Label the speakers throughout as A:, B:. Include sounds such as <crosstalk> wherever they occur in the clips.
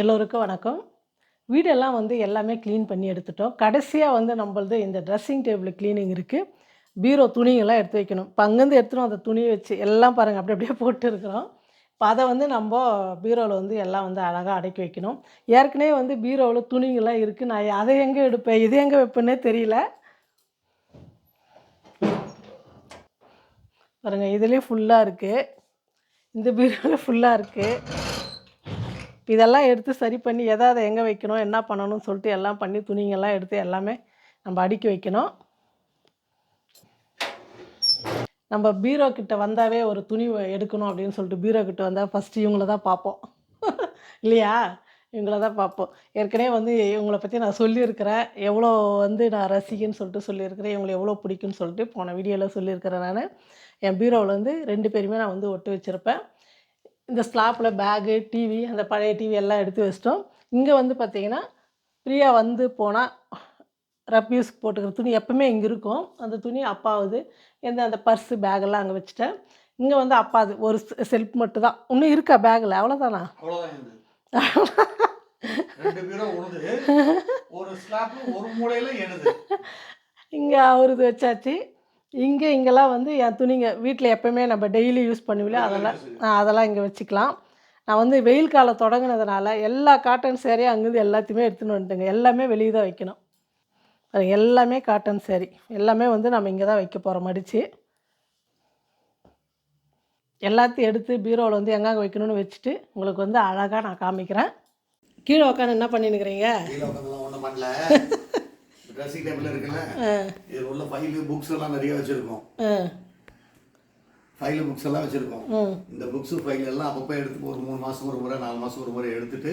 A: எல்லோருக்கும் வணக்கம். வீடெல்லாம் வந்து எல்லாமே க்ளீன் பண்ணி எடுத்துட்டோம். கடைசியாக வந்து நம்மளது இந்த ட்ரெஸ்ஸிங் டேபிள் க்ளீனிங் இருக்குது பீரோ துணிங்கெல்லாம் எடுத்து வைக்கணும். இப்போ அங்கேருந்து எடுத்துகிட்டு அந்த துணியை வச்சு எல்லாம் பாருங்கள் அப்படி அப்படியே போட்டு இருக்கிறோம். இப்போ அதை வந்து நம்ம பீரோவில் வந்து எல்லாம் வந்து அழகாக அடக்கி வைக்கணும். ஏற்கனவே வந்து பீரோவில் துணிங்கெல்லாம் இருக்குது நான் அதை எங்கே எடுப்பேன்? இது எங்கே வைப்பேன்னே தெரியல. பாருங்கள் இதுலேயே ஃபுல்லாக இருக்குது இந்த பீரோவில் ஃபுல்லாக இருக்குது இதெல்லாம் எடுத்து சரி பண்ணி எதை அதை எங்கே வைக்கணும் என்ன பண்ணணும்னு சொல்லிட்டு எல்லாம் பண்ணி துணிங்கெல்லாம் எடுத்து எல்லாமே நம்ம அடுக்கி வைக்கணும். நம்ம பீரோ கிட்ட வந்தாவே ஒரு துணி எடுக்கணும் அப்படின்னு சொல்லிட்டு பீரோ கிட்ட வந்தால் ஃபஸ்ட்டு இவங்கள தான் பார்ப்போம். <laughs> இல்லையா? இவங்கள தான் பார்ப்போம். ஏற்கனவே வந்து இவங்கள பற்றி நான் சொல்லியிருக்கிறேன். எவ்வளோ வந்து நான் ரசிகன்னு சொல்லிட்டு சொல்லியிருக்கிறேன். இவங்களை எவ்வளோ பிடிக்குன்னு சொல்லிட்டு போன வீடியோவில் சொல்லியிருக்கிறேன் நான். என் பீரோவில் வந்து ரெண்டு பேருமே நான் வந்து ஒட்டு வச்சுருப்பேன். இந்த ஸ்லாப்பில் பேகு டிவி அந்த பழைய டிவி எல்லாம் எடுத்து வச்சிட்டோம். இங்கே வந்து பார்த்திங்கன்னா பிரியா வந்து போனால் ரப்யூஸ்க்கு போட்டுக்கிற துணி எப்பவுமே இங்கே இருக்கும். அந்த துணி அப்பாவுது. எந்த அந்த பர்ஸு பேக்கெல்லாம் அங்கே வச்சுட்டேன். இங்கே வந்து அப்பாது. ஒரு செல்ஃப் மட்டும் தான் இன்னும் இருக்கா பேக்கில் அவ்வளோதானா இங்கே அவருது வச்சாச்சு. இங்கே இங்கெல்லாம் வந்து என் துணிங்க வீட்டில் எப்பவுமே நம்ம டெய்லி யூஸ் பண்ணுவில்ல அதெல்லாம் அதெல்லாம் இங்கே வச்சுக்கலாம். நான் வந்து வெயில் காலம் தொடங்கினதுனால எல்லா காட்டன் சேரீயும் அங்கேருந்து எல்லாத்தையுமே எடுத்துன்னு வந்துட்டேங்க. எல்லாமே வெளியே தான் வைக்கணும். அது எல்லாமே காட்டன் சேரீ எல்லாமே வந்து நம்ம இங்கே தான் வைக்க போகிறோம் மடித்து எல்லாத்தையும் எடுத்து பீரோவில் வந்து எங்கெங்கே வைக்கணும்னு வச்சுட்டு உங்களுக்கு வந்து அழகாக நான் காமிக்கிறேன். கீழே உட்காந்து என்ன பண்ணின்னுக்கிறீங்க <laughs>
B: ட்ரெஸ்ஸிங் டேபிள் இருக்குல்ல? இது உள்ள ஃபைலு புக்ஸ் எல்லாம் நிறைய வச்சிருக்கோம். ஃபைலு புக்ஸ் எல்லாம் வச்சிருக்கோம். இந்த புக்ஸ் ஃபைல் எல்லாம் அப்பப்போ எடுத்து ஒரு மூணு மாசம் ஒரு முறை நாலு மாசம் ஒரு முறை எடுத்துட்டு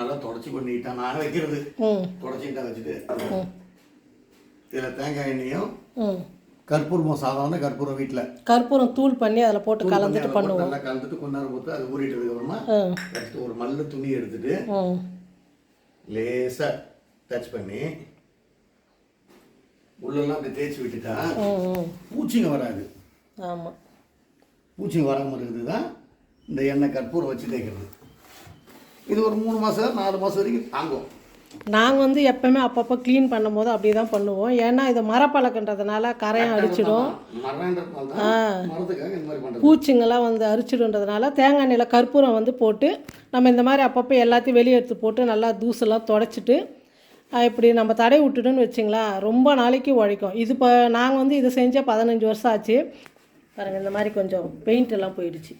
B: நல்லா தொடச்சி பண்ணிட்டா நான் வைக்கிறது.
A: ம்
B: தொடச்சிட்டா வச்சுட்டு. இதில் தேங்காய் எண்ணெயும்
A: ம்
B: கற்பூரமும் சாதாரண கற்பூரம் வீட்டில்
A: கற்பூரம் தூள் பண்ணி அதில் போட்டு கலந்துட்டு பண்ணுவோம்.
B: நல்லா கலந்துட்டு கொஞ்ச நேரம் போட்டு அது ஊறிட்டதுக்கு அப்புறமா ஒரு மல்லு துணி எடுத்துட்டு
A: ம்
B: லேசா டச் பண்ணி உள்ளெல்லாம் அப்படி தேய்ச்சி விட்டுட்டா பூச்சிங்க வராது.
A: ஆமாம்
B: பூச்சிங்க வராமல் இருக்குது தான் இந்த எண்ணெய் கற்பூரம் வச்சு தேய்க்கிறது. இது ஒரு மூணு மாதம் நாலு மாதம் வரைக்கும் தாங்கும்.
A: நாங்கள் வந்து எப்பவுமே அப்பப்போ க்ளீன் பண்ணும்போது அப்படி தான் பண்ணுவோம். ஏன்னா இது மரப்பழக்கன்றதுனால கரையம் அடிச்சிடும் பூச்சிங்கெல்லாம் வந்து அரிச்சிடுன்றதுனால தேங்காய் எண்ணெயில் கற்பூரம் வந்து போட்டு நம்ம இந்த மாதிரி அப்பப்போ எல்லாத்தையும் வெளியே எடுத்து போட்டு நல்லா தூசெல்லாம் தொடச்சிட்டு இப்படி நம்ம தடை விட்டுட்டோன்னு வச்சிங்களேன் ரொம்ப நாளைக்கு உழைக்கும். இது இப்போ நாங்கள் வந்து இதை செஞ்சால் பதினஞ்சு வருஷம் ஆச்சு. பாருங்கள் இந்த மாதிரி கொஞ்சம் பெயிண்ட் எல்லாம் போயிடுச்சு.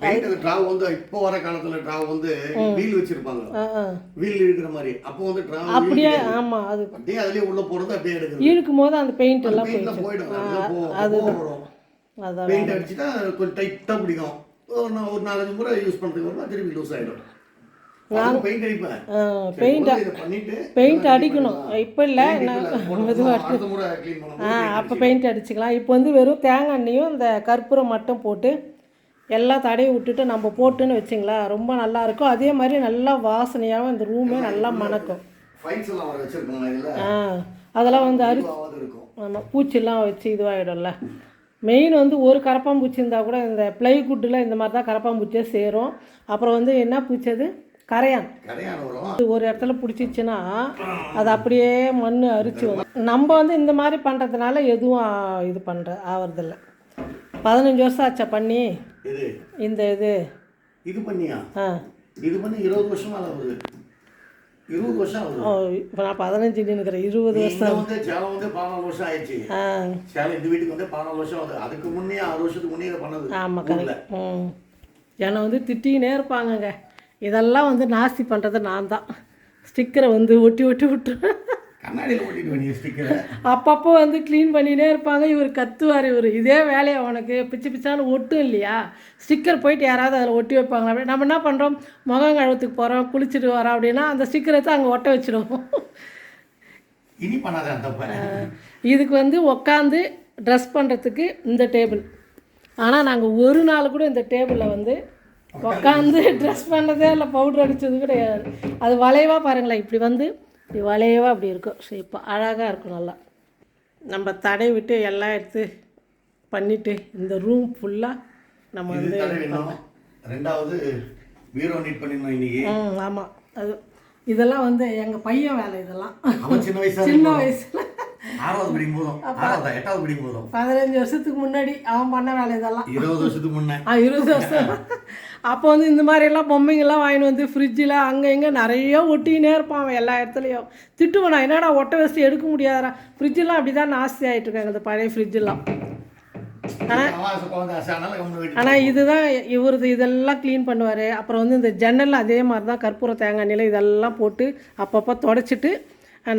B: பெயிண்ட் அது ட்ராவ் வந்து இப்போ வர காலத்தில் ட்ராவ் வந்து வீல் வச்சிருப்பாங்க.
A: ஆ ஆ.
B: வீல் இருக்கிற மாதிரி. அப்போ வந்து ட்ராவ்
A: அப்படியே ஆமாம் அது
B: அப்படியே அதுலேயே உள்ள போகிறது அப்படியே எடுக்கிறது.
A: இழுக்கும் போது அந்த பெயிண்ட் எல்லாம்
B: போயிடும். வரும்.
A: அதான்
B: பெயிண்ட் அடிச்சுட்டா கொஞ்சம் டைட்டாக பிடிக்கும். ஒரு நாலஞ்சு முறை யூஸ் பண்ணுறதுக்கு அப்புறம் திருப்பி லூஸ் ஆகிடும் நான் பெயிண்ட்
A: பெயிண்ட் அடிக்கணும். இப்போ இல்லை ஆ
B: பண்ணும்போது
A: அப்போ பெயிண்ட் அடிச்சுக்கலாம். இப்போ வந்து வெறும் தேங்காய் எண்ணெயும் இந்த கற்பூரம் மட்டும் போட்டு எல்லாம் தடவி விட்டுட்டு நம்ம போட்டுன்னு வச்சிங்களா? ரொம்ப நல்லா இருக்கும். அதே மாதிரி நல்லா வாசனையாகவும் இந்த ரூமே நல்லா மணக்கும். ஆ அதெல்லாம் வந்து அரி
B: இதுவாவது இருக்கும்.
A: ஆமாம் பூச்சிலாம் வச்சு இதுவாகிடும்ல மெயின் வந்து ஒரு கரப்பாம்பூச்சி இருந்தால் கூட இந்த ப்ளைவுட்டில் இந்த மாதிரி தான் கரப்பாம்பூச்சியே சேரும். அப்புறம் வந்து என்ன பூச்சி அது? கரையான். ஒரு இடத்துல பிடிச்சிச்சுன்னா அது அப்படியே மண் அரிச்சு வரும். நம்ம வந்து இந்த மாதிரி பண்ணுறதுனால எதுவும் இது பண்ணுற ஆவறதில்ல. பதினஞ்சு வருஷம் ஆச்சா பண்ணி?
B: இது
A: இந்த இது.
B: இது பண்ணியா?
A: ஆ.
B: இது பண்ணி இருபது வருஷம் ஆகுது இருபது வருஷம் ஆகுது.
A: இப்போ நான் பதினஞ்சு நினைக்கிறேன். இருபது
B: இங்க வந்து சேலம் வந்து பதினாலு வருஷம் ஆயிடுச்சு.
A: ஆ.
B: சேலம் இந்த வீட்டுக்கு வந்து பதினாலு வருஷம் ஆகுது. அதுக்கு முன்னே ஆறு வருஷத்துக்கு முன்னே பண்ணது.
A: ஆமாம். கரெக்ட். ம். என்னை வந்து திட்டிக்கினே இருப்பாங்கங்க. இதெல்லாம் வந்து நாஸ்தி பண்ணுறது நான் தான் ஸ்டிக்கரை வந்து ஒட்டி ஒட்டி விட்டுருவேன். அப்பப்போ வந்து க்ளீன் பண்ணினே இருப்பாங்க. இவர் கத்துவார் இவர். இதே வேலையை உனக்கு? பிச்சு பிச்சாலும் ஒட்டும் இல்லையா? ஸ்டிக்கர் போயிட்டு யாராவது அதில் ஒட்டி வைப்பாங்க அப்படி நம்ம என்ன பண்ணுறோம் முகம் கழுவத்துக்கு போகிறோம் குளிச்சுட்டு வரோம் அப்படின்னா அந்த ஸ்டிக்கரை தான் அங்கே ஒட்ட வச்சிடுவோம் இதுக்கு வந்து உக்காந்து ட்ரெஸ் பண்ணுறதுக்கு இந்த டேபிள் ஆனால் நாங்கள் ஒரு நாள் கூட இந்த டேபிளில் வந்து உக்காந்து ட்ரெஸ் பண்ணதே இல்லை பவுடர் அடித்தது கிடையாது. அது வளைவாக பாருங்களேன் இப்படி வந்து இப்படி வளைவாக அப்படி இருக்கும். ஷேப்பாக அழகாக இருக்கும் நல்லா. நம்ம தடை விட்டு எல்லாம் எடுத்து பண்ணிவிட்டு இந்த ரூம் ஃபுல்லாக நம்ம வந்து
B: ரெண்டாவது பீரோ நீட் பண்ணிருந்தோம் இன்னைக்கு.
A: ம் ஆமாம் அது இதெல்லாம் வந்து எங்கள் பையன் வேலை இதெல்லாம்.
B: சின்ன வயசா
A: சின்ன
B: இருக்கும்போது,
A: வயசில்.
B: ஆறாவது படிக்கும் போதும். ஆறாவதா? எட்டாவது படிக்கும் போதும்.
A: பதினஞ்சு வருஷத்துக்கு முன்னாடி அவன் பண்ண வேலை இதெல்லாம்.
B: இருபது வருஷத்துக்கு முன்னே.
A: ஆ இருபது வருஷம். அப்போ வந்து இந்த மாதிரியெல்லாம் பொம்மைங்கெல்லாம் வாங்கிட்டு வந்து ஃப்ரிட்ஜில் அங்கே இங்கே நிறைய ஒட்டிக்கினே இருப்பான் அவன் எல்லா இடத்துலையும். திட்டுவனா என்னடா ஒட்ட வச்சு எடுக்க முடியாதா ஃப்ரிட்ஜெல்லாம் அப்படி தான் நாஸ்தி ஆகிட்டு இருக்காங்க இந்த பழைய ஃப்ரிட்ஜெல்லாம் ஆனால் இதுதான் இவரது இதெல்லாம் க்ளீன் பண்ணுவார். அப்புறம் வந்து இந்த ஜன்னல் அதே மாதிரி தான் கற்பூர தேங்காய் நிலை இதெல்லாம் போட்டு அப்பப்போ தொடச்சிட்டு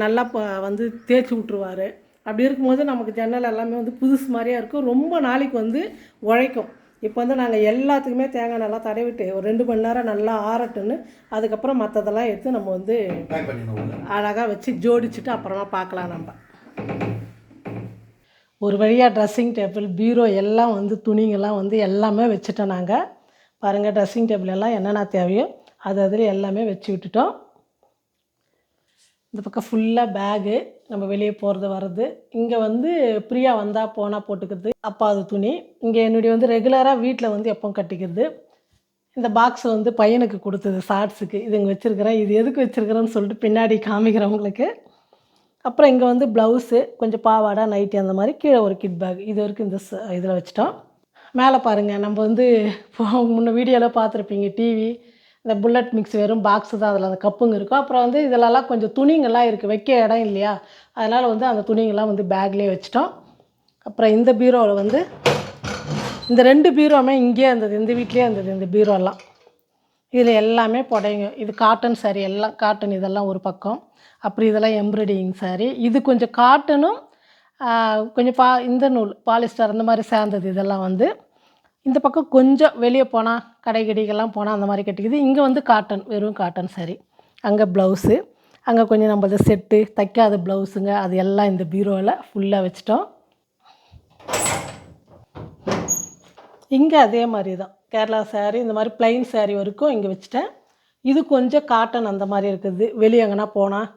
A: நல்லா வந்து தேய்ச்சி விட்ருவார் அப்படி இருக்கும்போது நமக்கு ஜன்னல் எல்லாமே வந்து புதுசு மாதிரியா இருக்கும். ரொம்ப நாளைக்கு வந்து உழைக்கும். இப்போ வந்து நாங்கள் எல்லாத்துக்குமே தேங்காய் நல்லா தடவிட்டு ஒரு ரெண்டு மணி நேரம் நல்லா ஆறட்டுன்னு அதுக்கப்புறம் மற்றதெல்லாம் எடுத்து நம்ம வந்து அழகாக வச்சு ஜோடிச்சுட்டு அப்புறமா பார்க்கலாம் நம்ம. ஒரு வழியாக ட்ரெஸ்ஸிங் டேபிள் பீரோ எல்லாம் வந்து துணிங்கெல்லாம் வந்து எல்லாமே வச்சுட்டோம் நாங்கள் பாருங்கள் ட்ரெஸ்ஸிங் டேபிள் எல்லாம் என்னென்ன தேவையோ அது அதில் எல்லாமே வச்சு விட்டுட்டோம். இந்த பக்கம் ஃபுல்லாக பேகு நம்ம வெளியே போகிறது வர்றது. இங்கே வந்து பிரியா வந்தால் போனால் போட்டுக்கிறது அப்பாவது துணி. இங்கே என்னுடைய வந்து ரெகுலராக வீட்டில் வந்து எப்போ கட்டிக்கிறது. இந்த பாக்ஸ் வந்து பையனுக்கு கொடுத்தது ஷார்ட்ஸுக்கு இது இங்கே வச்சுருக்கிறேன் இது எதுக்கு வச்சுருக்கிறேன்னு சொல்லிட்டு பின்னாடி காமிக்கிறவங்களுக்கு. அப்புறம் இங்கே வந்து ப்ளவுஸு கொஞ்சம் பாவாடை நைட்டி அந்த மாதிரி கீழே ஒரு கிட் பேக் இது வரைக்கும் இந்த இதில் வச்சிட்டோம். மேலே பாருங்கள் நம்ம வந்து முன்ன வீடியோவில் பார்த்துருப்பீங்க டிவி இந்த புல்லட் மிக்ஸ் வெறும் பாக்ஸு தான் அதில் அந்த கப்புங்க இருக்கும். அப்புறம் வந்து இதிலலாம் கொஞ்சம் துணிங்கள்லாம் இருக்குது வைக்க இடம் இல்லையா? அதனால் வந்து அந்த துணிங்கள்லாம் வந்து பேக்லேயே வச்சிட்டோம். அப்புறம் இந்த பீரோவில் வந்து இந்த ரெண்டு பீரோவுமே இங்கேயே இருந்தது இந்த வீட்லேயே இருந்தது இந்த பீரோலாம் இதில் எல்லாமே புடையுங்க இது காட்டன் saree எல்லாம் காட்டன் இதெல்லாம் ஒரு பக்கம். அப்புறம் இதெல்லாம் எம்ப்ராய்டிங் saree. இது கொஞ்சம் காட்டனும் கொஞ்சம் பா இந்த நூல் பாலிஸ்டர் அந்த மாதிரி சேர்ந்தது இதெல்லாம் வந்து. இந்த பக்கம் கொஞ்சம் வெளியே போனால் கடை கடிக்கெல்லாம் போனால் அந்த மாதிரி கட்டிக்குது. இங்கே வந்து காட்டன் வெறும் காட்டன் saree. அங்கே ப்ளவுஸு அங்கே கொஞ்சம் நம்மளது செட்டு தைக்காத ப்ளவுஸுங்க அது எல்லாம் இந்த பீரோவில் ஃபுல்லாக வச்சிட்டோம். இங்கே அதே மாதிரி தான் கேரளா saree இந்த மாதிரி ப்ளைன் saree வரைக்கும் இங்கே வச்சுட்டேன். இது கொஞ்சம் காட்டன் அந்த மாதிரி இருக்குது. வெளியே எங்கன்னா போனால்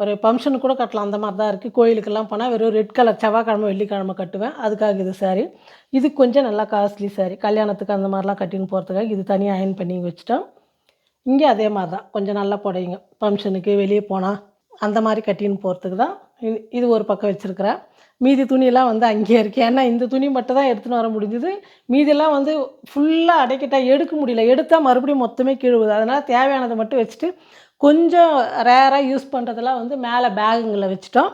A: ஒரு ஃபங்க்ஷனுக்கு கூட கட்டலாம். அந்த மாதிரி தான் இருக்குது கோயிலுக்கெல்லாம் போனால் வெறும் ரெட் கலர் செவ்வாய்க்கிழமை வெள்ளிக்கிழமை கட்டுவேன். அதுக்காக இது saree. இது கொஞ்சம் நல்லா காஸ்ட்லி சாரி கல்யாணத்துக்கு அந்த மாதிரிலாம் கட்டின்னு போகிறதுக்காக இது தனியாக அயன் பண்ணி வச்சுட்டோம். இங்கே அதே மாதிரி தான். கொஞ்சம் நல்லா புடையுங்க. ஃபங்க்ஷனுக்கு வெளியே போனால் அந்த மாதிரி கட்டின்னு போகிறதுக்கு தான் இது- இது ஒரு பக்கம் வச்சுருக்கிறேன். மீதி துணியெல்லாம் வந்து அங்கேயே இருக்குது ஏன்னா இந்த துணி மட்டும் தான் எடுத்துன்னு வர முடிஞ்சுது. மீதியெல்லாம் வந்து ஃபுல்லாக அடைக்கிட்டால் எடுக்க முடியல. எடுத்தால் மறுபடியும் மொத்தமே கீழுவுது அதனால் தேவையானதை மட்டும் வச்சுட்டு கொஞ்சம் ரேராக யூஸ் பண்ணுறதெல்லாம் வந்து மேலே பேகுங்களை வச்சுட்டோம்.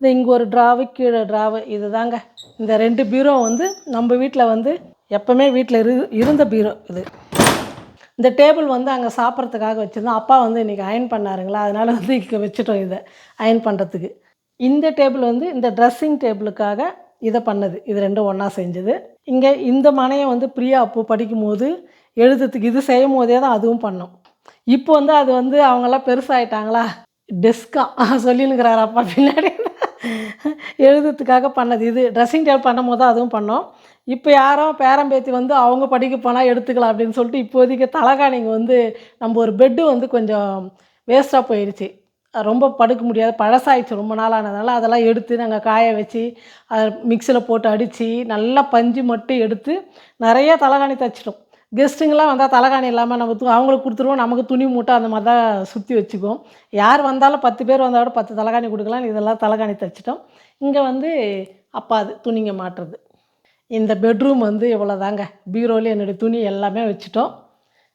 A: இது இங்கே ஒரு ட்ராவு கீழே ட்ராவு இது தாங்க. இந்த ரெண்டு பீரோ வந்து நம்ம வீட்டில் வந்து எப்போவுமே வீட்டில் இரு இருந்த பீரோ இது. இந்த டேபிள் வந்து அங்கே சாப்பிட்றதுக்காக வச்சுருந்தோம். அப்பா வந்து இன்றைக்கி அயன் பண்ணாருங்களா? அதனால் வந்து இங்கே வச்சுட்டோம் இதை அயன் பண்ணுறதுக்கு இந்த டேபிள் வந்து இந்த ட்ரெஸ்ஸிங் டேபிளுக்காக இதை பண்ணது. இது ரெண்டும் ஒன்றா செஞ்சது. இங்கே இந்த மனையை வந்து பிரியா அப்போ படிக்கும்போது எழுதுறதுக்கு இது செய்யும் போதே தான் அதுவும் பண்ணோம். இப்போ வந்து அது வந்து அவங்கெல்லாம் பெருசாகிட்டாங்களா டெஸ்கா. <laughs> சொல்லினுக்கிறாரு அப்பா பின்னாடி. எழுதுறதுக்காக பண்ணது இது. ட்ரெஸ்ஸிங் டேபிள் பண்ணும் போது அதுவும் பண்ணோம். இப்போ யாரோ பேரம்பேத்தி வந்து அவங்க படிக்க போனால் எடுத்துக்கலாம் அப்படின்னு சொல்லிட்டு இப்போதைக்கு தலைகாணிங்க வந்து நம்ம ஒரு பெட்டு வந்து கொஞ்சம் வேஸ்ட்டாக போயிடுச்சு அது ரொம்ப படுக்க முடியாது. பழசாயிடுச்சு ரொம்ப நாள் ஆனதுனால அதெல்லாம் எடுத்து நாங்கள் காய வச்சு அதை மிக்சியில் போட்டு அடித்து நல்லா பஞ்சு மட்டும் எடுத்து நிறைய தலைகாணி தைச்சிட்டோம். கெஸ்ட்டுங்கெல்லாம் வந்தால் தலைகாணி இல்லாமல் நம்ம து- அவங்களுக்கு கொடுத்துருவோம். நமக்கு துணி மூட்டை அந்த மாதிரி தான் சுற்றி வச்சுக்குவோம் யார் வந்தாலும் பத்து பேர் வந்தால் கூட பத்து தலைகாணி கொடுக்கலாம். இதெல்லாம் தலைகாணி தைச்சிட்டோம். இங்கே வந்து அப்பாது துணிங்க மாட்டுறது. இந்த பெட்ரூம் வந்து இவ்வளோதாங்க பீரோவில் என்னுடைய துணி எல்லாமே வச்சுட்டோம்.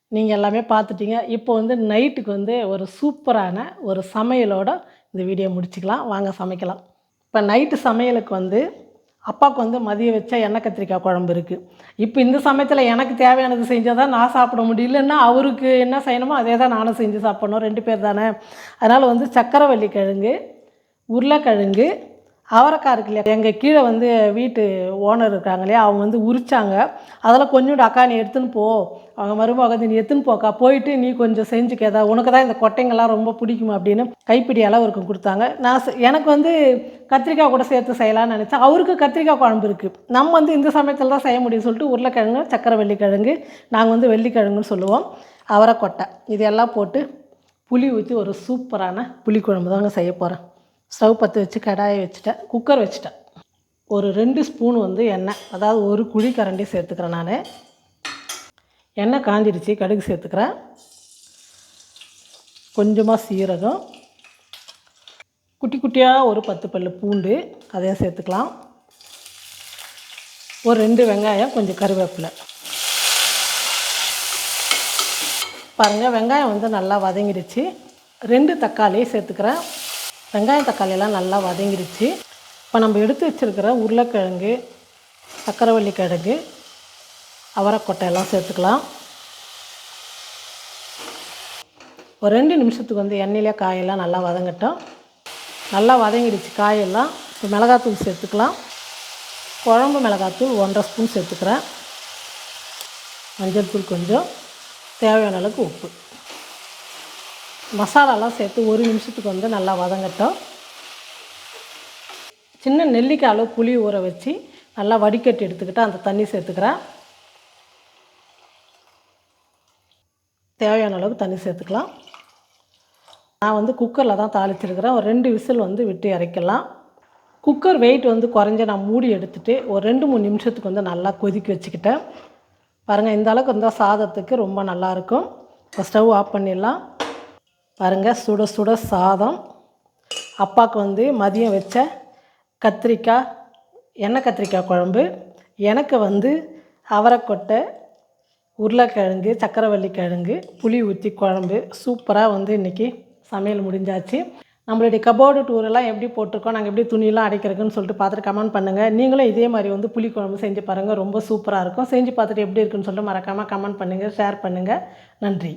A: நீங்கள் எல்லாமே பார்த்துட்டீங்க. இப்போ வந்து நைட்டுக்கு வந்து ஒரு சூப்பரான ஒரு சமையலோட இந்த வீடியோ முடிச்சுக்கலாம். வாங்க சமைக்கலாம். இப்போ நைட்டு சமையலுக்கு வந்து அப்பாவுக்கு வந்து மதியம் வச்ச எண்ணெய் கத்திரிக்காய் குழம்பு இருக்குது இப்போ இந்த சமயத்தில் எனக்கு தேவையானது செஞ்சால் தான் நான் சாப்பிட முடியலன்னா அவருக்கு என்ன செய்யணுமோ அதே தான் நானும் செஞ்சு சாப்பிடணும். ரெண்டு பேர் தானே. அதனால் வந்து சக்கரவள்ளி கிழங்கு உருளைக்கிழங்கு அவரைக்காய் இருக்கு இல்லையா? எங்கள் கீழே வந்து வீட்டு ஓனர் இருக்காங்க இல்லையா? அவங்க வந்து உரிச்சாங்க. அதில் கொஞ்சோண்டு அக்கா நீ எடுத்துன்னு போ. அவங்க மருமக நீ எடுத்துன்னு போக்கா போயிட்டு நீ கொஞ்சம் செஞ்சுக்கேதா உனக்கு தான் இந்த கொட்டைங்கள்லாம் ரொம்ப பிடிக்கும்? அப்படின்னு கைப்பிடி அளவு இருக்கும் கொடுத்தாங்க. நான் எனக்கு வந்து கத்திரிக்காய் கூட சேர்த்து செய்யலாம்னு நினச்சேன் அவருக்கு கத்திரிக்காய் குழம்பு இருக்குது நம்ம வந்து இந்த சமயத்தில் தான் செய்ய முடியும்னு சொல்லிட்டு உருளைக்கிழங்கு சக்கரை வெள்ளிக்கிழங்கு நாங்கள் வந்து வெள்ளிக்கிழங்குன்னு சொல்லுவோம். அவரைக்கொட்டை. இதெல்லாம் போட்டு புளி ஊற்றி ஒரு சூப்பரான புளிக்குழம்பு தாங்க செய்ய போகிறேன் ஸ்டவ் பற்ற வச்சு கடாயை வச்சுட்டேன். குக்கர் வச்சுட்டேன். ஒரு ரெண்டு ஸ்பூன் வந்து எண்ணெய். அதாவது ஒரு குழி கரண்டி சேர்த்துக்கிறேன் நான். எண்ணெய் காஞ்சிடுச்சு கடுகு சேர்த்துக்கிறேன். கொஞ்சமாக சீரகம். குட்டி குட்டியாக ஒரு பத்து பல்லு பூண்டு அதையும் சேர்த்துக்கலாம். ஒரு ரெண்டு வெங்காயம் கொஞ்சம் கருவேப்பிலை. பாருங்கள் வெங்காயம் வந்து நல்லா வதங்கிடுச்சு. ரெண்டு தக்காளி சேர்த்துக்கிறேன். வெங்காயம் தக்காளியெல்லாம் நல்லா வதங்கிடுச்சு. இப்போ நம்ம எடுத்து வச்சுருக்கிற உருளைக்கிழங்கு சக்கரவள்ளி கிழங்கு அவரைக்கொட்டையெல்லாம் சேர்த்துக்கலாம். ஒரு ரெண்டு நிமிஷத்துக்கு வந்து எண்ணெயிலே காயெல்லாம் நல்லா வதங்கட்டும். நல்லா வதங்கிடுச்சு காயெல்லாம். இப்போ மிளகாத்தூள் சேர்த்துக்கலாம். குழம்பு மிளகாத்தூள் ஒன்றரை ஸ்பூன் சேர்த்துக்கிறேன். மஞ்சள் தூள் கொஞ்சம். தேவையான அளவுக்கு உப்பு. மசாலாலாம் சேர்த்து ஒரு நிமிஷத்துக்கு வந்து நல்லா வதங்கட்டும். சின்ன நெல்லிக்காய் அளவு புளி ஊற வச்சு நல்லா வடிகட்டி எடுத்துக்கிட்டு அந்த தண்ணி சேர்த்துக்கிறேன். தேவையான அளவுக்கு தண்ணி சேர்த்துக்கலாம். நான் வந்து குக்கரில் தான் தாளிச்சிருக்கிறேன். ஒரு ரெண்டு விசில் வந்து விட்டு இறக்கலாம். குக்கர் வெயிட் வந்து குறைஞ்ச நான் மூடி எடுத்துகிட்டு ஒரு ரெண்டு மூணு நிமிஷத்துக்கு வந்து நல்லா கொதிக்க வச்சுக்கிட்டேன். பாருங்கள் இந்த அளவுக்கு இருந்தால் சாதத்துக்கு ரொம்ப நல்லாயிருக்கும் இப்போ ஸ்டவ் ஆஃப் பண்ணிடலாம். பாருங்கள் சுட சுட சாதம். அப்பாவுக்கு வந்து மதியம் வச்ச கத்திரிக்காய் எண்ணெய் கத்திரிக்காய் குழம்பு. எனக்கு வந்து அவரைக்கொட்டை உருளைக்கிழங்கு சக்கரவள்ளி கிழங்கு புளி ஊற்றி குழம்பு. சூப்பராக வந்து இன்றைக்கி சமையல் முடிஞ்சாச்சு. நம்மளுடைய கபோர்டு டூரெல்லாம் எப்படி போட்டிருக்கோம் நாங்கள் எப்படி துணியெல்லாம் அடைக்கிறதுக்குன்னு சொல்லிட்டு பார்த்துட்டு கமெண்ட் பண்ணுங்கள் நீங்களும் இதே மாதிரி வந்து புளி குழம்பு செஞ்சு பாருங்கள் ரொம்ப சூப்பராக இருக்கும். செஞ்சு பார்த்துட்டு எப்படி இருக்குன்னு சொல்லிட்டு மறக்காமல் கமெண்ட் பண்ணுங்கள் ஷேர் பண்ணுங்கள் நன்றி.